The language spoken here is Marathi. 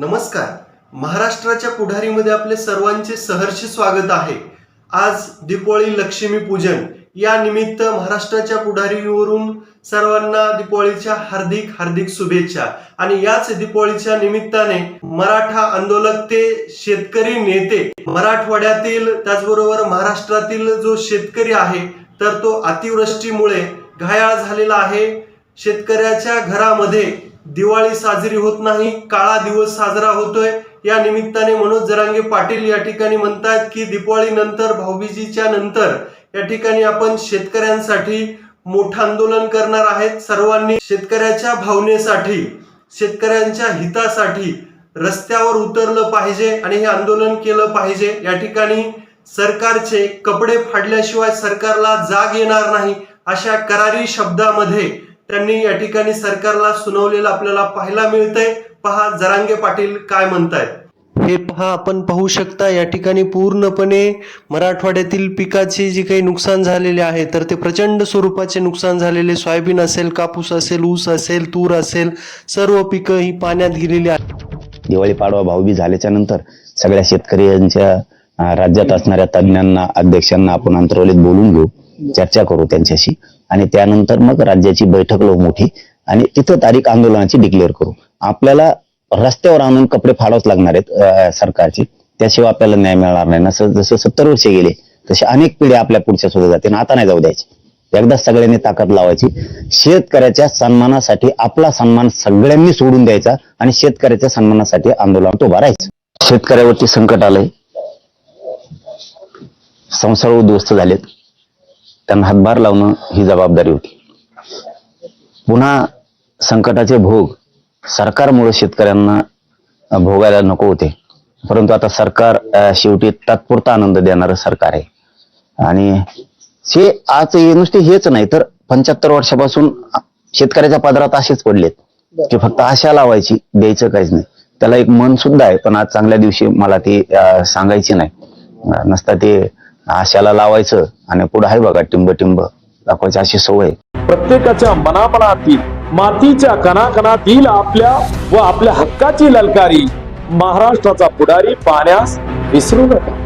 नमस्कार. महाराष्ट्राच्या पुढारीमध्ये आपले सर्वांचे सहर्ष स्वागत आहे. आज दीपावळी लक्ष्मी पूजन या निमित्त महाराष्ट्राच्या पुढारीवरून सर्वांना दीपावळीच्या हार्दिक हार्दिक शुभेच्छा. आणि याच दीपावळीच्या निमित्ताने मराठा आंदोलक ते शेतकरी नेते मराठवाड्यातील त्याचबरोबर महाराष्ट्रातील जो शेतकरी आहे तर तो अतिवृष्टीमुळे घायाळ झालेला आहे. शेतकऱ्याच्या घरामध्ये दिवाळी साजरी होत नाही काळा दिवस साजरा होतोय. या निमित्ताने मनोज जरांगे पाटील या ठिकाणी म्हणतात की दिवाळी नंतर भाऊबीजीच्या नंतर या ठिकाणी आपण शेतकऱ्यांसाठी मोठं आंदोलन करणार आहेत. सर्वांनी शेतकऱ्याच्या भावनेसाठी शेतकऱ्यांच्या हितासाठी रस्त्यावर उतरलं पाहिजे आणि हे आंदोलन केलं पाहिजे. या ठिकाणी सरकारचे कपडे फाडल्याशिवाय सरकारला जाग येणार नाही अशा करारी शब्दामध्ये त्यांनी या ठिकाणी सरकारला सुनावलेलं आपल्याला पाहायला मिळतंय. पहा जरांगे पाटील काय म्हणतायत. हे पहा आपण पाहू शकता या ठिकाणी पूर्णपणे मराठवाड्यातील पिकाचे जे काही नुकसान झालेले आहे तर ते प्रचंड स्वरूपाचे नुकसान झालेले सोयाबीन असेल कापूस असेल ऊस असेल तूर असेल सर्व पिकं ही पाण्यात गेलेली आहेत. दिवाळी पाडवा भाऊबीज झाल्याच्यानंतर सगळ्या शेतकऱ्यांच्या राज्यात असणाऱ्या तज्ज्ञांना अध्यक्षांना आपण अंतरवलीत बोलून घेऊ चर्चा करू त्यांच्याशी. आणि त्यानंतर मग राज्याची बैठक लावू मोठी आणि तिथं तारीख आंदोलनाची डिक्लेअर करू. आपल्याला रस्त्यावर आणून कपडे फाडावच लागणार आहेत सरकारची सरकारचे. त्याशिवाय आपल्याला न्याय मिळणार नाही. ना जसं सत्तर वर्ष गेले तसे अनेक पिढ्या आपल्या पुढच्या सुद्धा जाते आता नाही जाऊ द्यायची. एकदा सगळ्यांनी ताकद लावायची. शेतकऱ्याच्या सन्मानासाठी आपला सन्मान सगळ्यांनी सोडून द्यायचा आणि शेतकऱ्याच्या सन्मानासाठी आंदोलन उभा राहायचं. शेतकऱ्यावरती संकट आलंय. संसार उद्ध्वस्त झालेत. त्यांना हातभार लावणं ही जबाबदारी होती. पुन्हा संकटाचे भोग सरकारमुळे शेतकऱ्यांना भोगायला नको होते. परंतु आता सरकार शेवटी तात्पुरता आनंद देणारं सरकार आहे. आणि हे आज हे नुसते हेच नाही तर पंच्याहत्तर वर्षापासून शेतकऱ्याच्या पदरात असेच पडलेत. की फक्त आशा लावायची द्यायचं काहीच नाही. त्याला एक मन सुद्धा आहे पण आज चांगल्या दिवशी मला ते सांगायची नाही. नसता ते आशाला लावायचं आणि पुढे आहे बघा टिंब टिंब दाखवायची अशी सवय. प्रत्येकाच्या मनामनातील मातीच्या कणाकणातील आपल्या व आपल्या हक्काची ललकारी महाराष्ट्राचा पुढारी पाहण्यास विसरू नका.